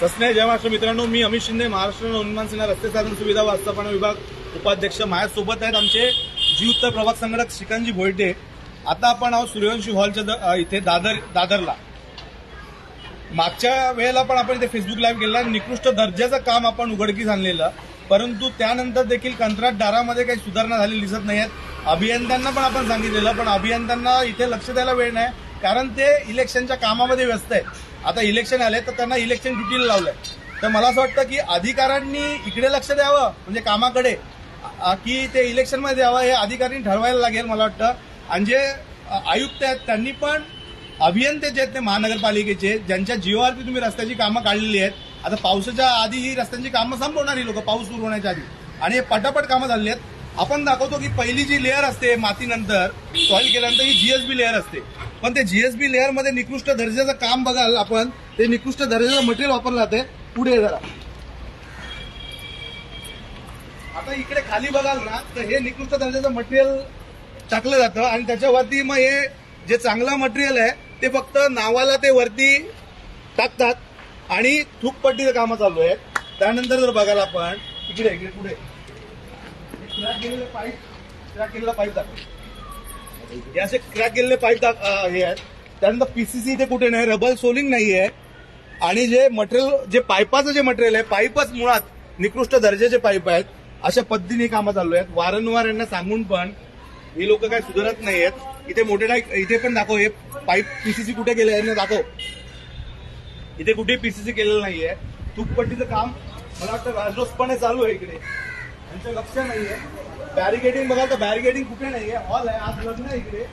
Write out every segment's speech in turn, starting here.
सस्ने जय महाराष्ट्र. मित्रांनो मी अमित शिंदे महाराष्ट्र हनुमान सेना रस्ते साधन सुविधा व्यवस्थापन विभाग उपाध्यक्ष. माझ्यासोबत आहेत आमचे जी उत्तर प्रभाग संघटक श्रीकांतजी भोयटे आता आपण आहोत सूर्यवंशी हॉलच्या द- इथे दादर दादरला. मागच्या वेळेला पण आपण इथे फेसबुक लाईव्ह केला. निकृष्ट दर्जाचं काम आपण उघडकीस आणलेलं. परंतु त्यानंतर देखील कंत्राटदारामध्ये काही सुधारणा झालेली दिसत नाही आहेत अभियंत्यांना पण आपण सांगितलेलं पण अभियंत्यांना इथे लक्ष द्यायला वेळ नाही. कारण ते इलेक्शनच्या कामामध्ये व्यस्त आहेत. आता इलेक्शन आले तर त्यांना इलेक्शन ड्युटीला लावलंय. तर मला असं वाटतं की अधिकाऱ्यांनी इकडे लक्ष द्यावं म्हणजे कामाकडे की ते इलेक्शनमध्ये द्यावं हे अधिकारी ठरवायला लागेल मला वाटतं. आणि जे आयुक्त आहेत त्यांनी पण अभियंते जे आहेत ते महानगरपालिकेचे ज्यांच्या जीवावरती तुम्ही रस्त्याची कामं काढलेली आहेत आता पावसाच्या आधी ही रस्त्यांची कामं संपवणार ही लोक पाऊस सुरू होण्याच्या आधी. आणि हे पटापट कामं झालेली आहेत. आपण दाखवतो की पहिली जी लेअर असते मातीनंतर सॉईल केल्यानंतर ही जीएसबी लेअर असते. पण ते जीएसबी लेअरमध्ये निकृष्ट दर्जाचं काम बघाल आपण ते निकृष्ट दर्जाचं मटेरियल वापरलं जाते. पुढे जरा. आता इकडे खाली बघाल ना तर हे निकृष्ट दर्जाचं मटेरियल टाकलं जातं आणि त्याच्यावरती मग हे जे चांगलं मटेरियल आहे ते फक्त नावाला ते वरती टाकतात आणि थूकपट्टीचं कामं चालू आहेत. त्यानंतर जर बघाल आपण इकडे इकडे पुढे. क्रॅक गेलेले पाईप क्रॅक पाईप दाखव. हे असे क्रॅक गेलेले पाईप दाख- हे आहेत. त्यानंतर पीसीसी इथे कुठे नाही रबल सोलिंग नाही आहे. आणि जे मटेरियल जे पाईपाचं जे मटेरियल आहे पाईपच मुळात निकृष्ट दर्जाचे पाईप आहेत. अशा पद्धतीने कामं चालू आहेत. वारंवार यांना सांगून पण ही लोक काय सुधारत नाही आहेत. इथे मोठे नाही इथे पण दाखव हे पाईप पीसीसी कुठे गेले यांना दाखव. इथे कुठे पीसीसी केलेलं नाहीये. तूपपट्टीचं काम मला वाटतं राजरोसपणे चालू आहे इकडे. यांचं लक्ष नाहीये. बॅरिकेडिंग बघाल तर बॅरिकेडिंग कुठे नाहीये. हॉल आहे आज लग्न आहे इकडे.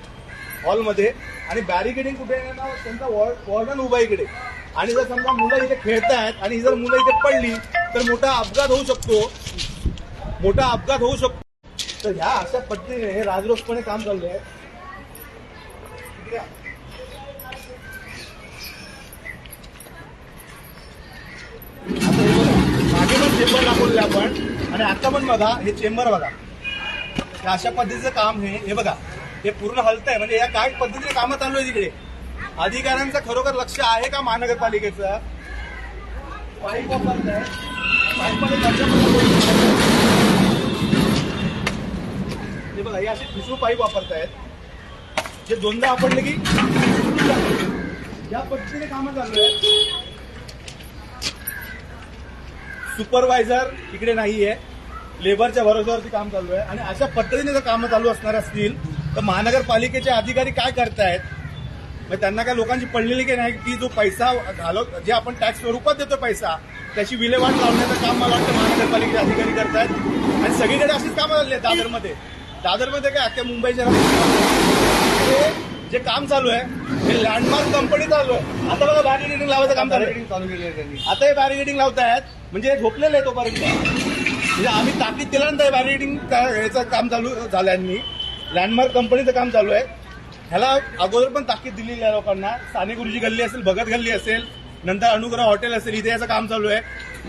हॉलमध्ये आणि बॅरिकेडिंग कुठे आहे ना त्यांचा वॉर्डन उभा आहे इकडे. आणि जर समजा मुलं इथे खेळतायत आणि जर मुलं इथे पडली तर मोठा अपघात होऊ शकतो. मोठा अपघात होऊ शकतो. तर ह्या अशा पद्धतीने हे राजरोसपणे काम चाललंय. मागे पण चेंबर दाखवले आपण. आणि आता पण बघा हे चेंबर बघा. हे अशा पद्धतीचं काम हे हे बघा. हे पूर्ण हलतंय. म्हणजे या काय पद्धतीने कामं चालू आहे तिकडे अधिकाऱ्यांचं खरोखर लक्ष आहे का महानगरपालिकेचं? पाईप वापरताय. हे बघा हे असे ठिसूळ पाईप वापरतायत. जे दोनदा आपडले की या पद्धतीने कामं चालू आहे सुपरवायझर इकडे नाहीये. लेबरच्या भरोश्यावरती काम चालू आहे. आणि अशा पद्धतीने जर कामं चालू असणार असतील तर महानगरपालिकेचे अधिकारी काय करतायत? मग त्यांना काय लोकांची पडलेली की नाही? की जो पैसा घालव जे आपण टॅक्स स्वरूपात देतो पैसा त्याची विल्हेवाट लावण्याचं काम मला वाटतं महानगरपालिकेचे अधिकारी करतायत. आणि सगळीकडे अशीच कामं झाली आहेत दादरमध्ये. दादरमध्ये काय अख्ख्या मुंबईच्या हे जे काम चालू आहे हे लँडमार्क कंपनी चालू आहे. आता बघा बॅरिकेडिंग लावायचं काम चालू आहे. आता हे बॅरिकेडिंग लावतायत म्हणजे हे झोपलेलं आहे तोपर्यंत. म्हणजे आम्ही ताकीद केल्यानंतर बॅरिकेडिंग याचं काम चालू झालं लँडमार्क कंपनीचं काम चालू आहे. ह्याला अगोदर पण ताकीद दिलेली आहे लोकांना. साने गुरुजी गल्ली असेल भगत गल्ली असेल नंतर अनुग्रह हॉटेल असेल इथे याचं काम चालू आहे.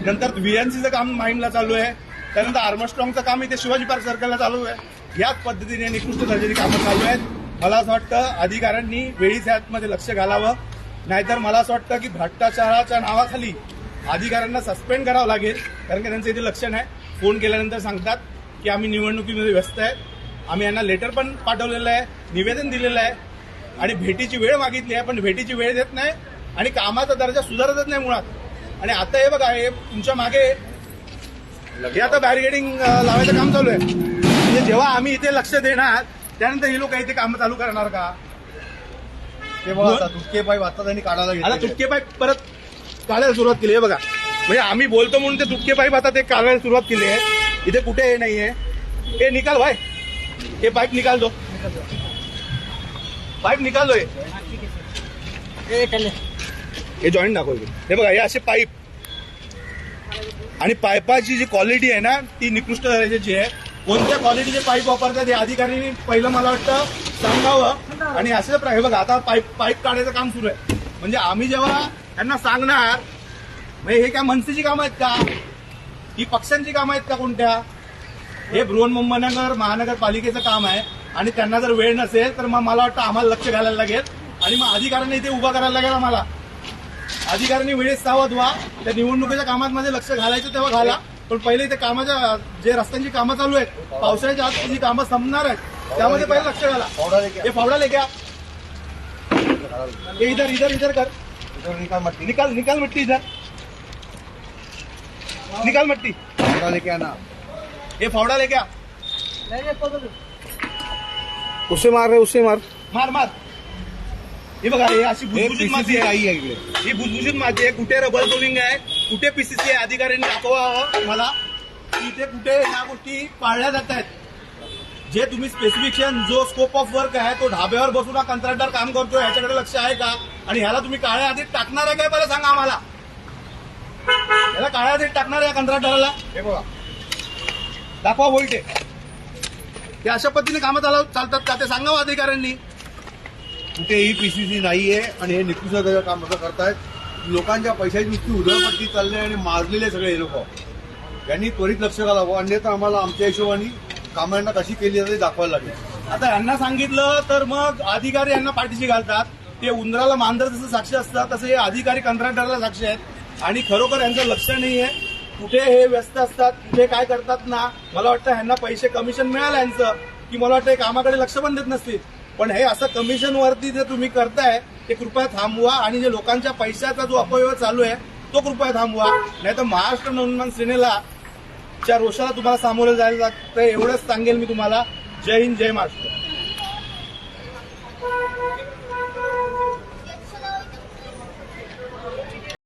नंतर व्हीएनसीचं काम माइंडला चालू आहे. त्यानंतर आर्मस्ट्रॉंगचं काम इथे शिवाजी पार्क सर्कलला चालू आहे. याच पद्धतीने निकृष्ट दर्जाची कामं चालू आहेत. मला असं वाटतं अधिकाऱ्यांनी वेळीच यामध्ये लक्ष घालावं. नाहीतर मला असं वाटतं की भ्रष्टाचाराच्या नावाखाली अधिकाऱ्यांना सस्पेंड करावं लागेल कारण की त्यांचं इथे लक्ष नाही फोन केल्यानंतर सांगतात की आम्ही निवडणुकीमध्ये व्यस्त आहे. आम्ही यांना लेटर पण पाठवलेलं आहे निवेदन दिलेलं आहे. आणि भेटीची वेळ मागितली आहे पण भेटीची वेळ देत नाही आणि कामाचा दर्जा सुधारतच नाही मुळात. आणि आता हे बघा हे तुमच्या मागे हे आता बॅरिकेडिंग लावायचं काम चालू आहे. म्हणजे जेव्हा आम्ही इथे लक्ष देणार त्यानंतर ही लोक इथे कामं चालू करणार का? ते बघा आता तुटके पाईप आता त्यांनी काढायला आता तुटके पाईप परत काढायला सुरुवात केली आहे बघा. म्हणजे आम्ही बोलतो म्हणून ते तुटके पाईप आता ते काढायला सुरुवात केली आहे. इथे कुठे हे नाहीये. हे निकाल भाई हे पाईप निकाल दो पाईप निकाल दो हे. जॉईंट दाखव. हे बघा हे असे पाईप. आणि पाईपाची जी क्वालिटी आहे ना ती निकृष्ट दर्जाची आहे. कोणत्या क्वालिटीचे पाईप वापरतात हे अधिकाऱ्यांनी पहिलं मला वाटतं सांगावं. आणि असं हे बघा आता पाईप पाईप काढायचं काम सुरू आहे. म्हणजे आम्ही जेव्हा त्यांना सांगणार म्हणजे हे काय मनसेची कामं आहेत का? ही पक्षांची कामं आहेत का कोणत्या? हे बृहन्मुंबईनगर महानगरपालिकेचं काम आहे. आणि त्यांना जर वेळ नसेल तर मग मला वाटतं आम्हाला लक्ष घालायला लागेल. आणि मग अधिकाऱ्यांनी इथे उभा करायला लागेल आम्हाला. अधिकाऱ्यांनी वेळेत सावध व्हा. त्या निवडणुकीच्या कामात माझे लक्ष घालायचं तेव्हा घाला. पण पहिले इथे कामाच्या जे रस्त्यांची कामं चालू आहेत पावसाळ्याच्या आत जी कामं संपणार आहेत त्यामध्ये पहिले लक्ष घाला. हे फावडा लेख्या. ये इधर इधर इधर कर। इधर निकाल मत निकाल निकाल मिट्टी इधर। निकाल मिट्टी। फावडा लेके आना। ये फावडा लेके आ। उससे मार रे उससे मार। मार मार। हे बघा हे अशी भुसभुशीत माती आहे. आई आहे इकडे. ही भुसभुशीत माती आहे. कुठे रबर टोलिंग आहे? कुठे पीसीसी अधिकाऱ्यांनी दाखवावं मला. इथे कुठे ह्या गोष्टी पाळल्या जात आहेत. जे तुम्ही स्पेसिफिकेशन जो स्कोप ऑफ वर्क आहे तो ढाब्यावर बसून हा कंत्राटदार काम करतो याच्याकडे लक्ष आहे का? आणि ह्याला तुम्ही काळ्या आधीत टाकणार आहे काय? पहिला सांगा आम्हाला. ह्याला काळ्या आधीत टाकणार आहे या कंत्राटदाराला हे बघा. दाखवा वोल्टे हे अशा पद्धतीने कामं चालव चालतात का? ते सांगावं अधिकाऱ्यांनी. कुठेही पीसीसी नाहीये आणि हे निकृष्ट काम असं करतायत. लोकांच्या पैशाची नुसती उधळपट्टी चालली आणि मारलेले सगळे हे लोक. यांनी त्वरित लक्ष घालावं. अन्यथा आम्हाला आमच्या हिशोबाने कामांना कशी केली जाते दाखवायला लागेल. आता यांना सांगितलं तर मग अधिकारी यांना पाठीशी घालतात. ते उंदराला मांजर जसं साक्षी असतात तसे हे अधिकारी कंत्राटदाराला साक्षी आहेत. आणि खरोखर यांचं लक्ष नाही आहे. कुठे हे व्यस्त असतात कुठे काय करतात ना मला वाटतं ह्यांना पैसे कमिशन मिळालं यांचं की मला वाटतं हे कामाकडे लक्ष पण देत नसतील. पण हे असं कमिशन वरती जे तुम्ही करताय ते कृपया थांबवा आणि जे लोकांच्या पैशाचा जो अपव्यय चालू आहे तो कृपया थांबवा. नाही तर महाराष्ट्र नवनिर्माण सेनेला च्या रोषाला तुम्हाला सामोरं जायला लागतं एवढंच सांगेल मी तुम्हाला. जय हिंद जय महाराष्ट्र.